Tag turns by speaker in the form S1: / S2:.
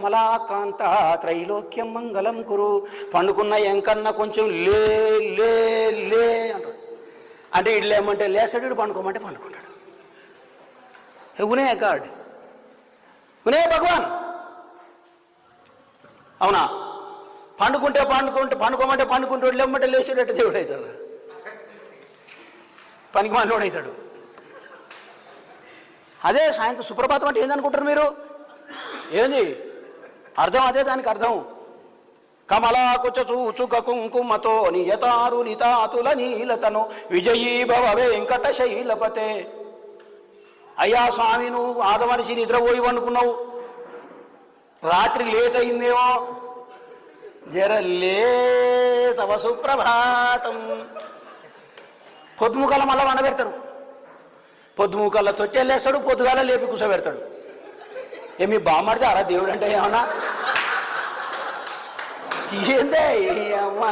S1: కమలాకాంత త్రైలోక్యం మంగళం కురు. పండుకున్న ఎంకన్న కొంచెం లే లే లే అంటాడు. అంటే ఇడు లేమంటే లేస్తాడు పండుకోమంటే పండుకుంటాడు. ఉనే గాడ్. ఉనే భగవాన్. అవునా? పండుకుంటే పండుకుంటే పండుకోమంటే పండుకుంటాడు లేమంటే లేచేటట్టు దేవుడు అవుతాడు. పనికి మనోడు అవుతాడు. అదే సాయంత్రం సుప్రభాతం అంటే ఏందనుకుంటారు మీరు? ఏంది? అర్థం అదే దానికి అర్థం. కమలాకుచూచుక కుంకుమతో నియతారు నితాతుల నీలతను విజయీభవ వెంకట శైలపతే అయ్యా స్వామి నువ్వు ఆదమనిషి నిద్రపోయి అనుకున్నావు రాత్రి లేట్ అయిందేమో. జర తవ సుప్రభాతం. పొద్దుముఖాల మళ్ళా వండబెడతారు. పొద్దుముఖాల తొట్టెళ్ళేస్తాడు పొద్దుగాల లేపి కూసబెడతాడు. ఏమి బామ్మడితే అరా దేవుడు అంటే ఏమన్నా? ఏందే? అమ్మ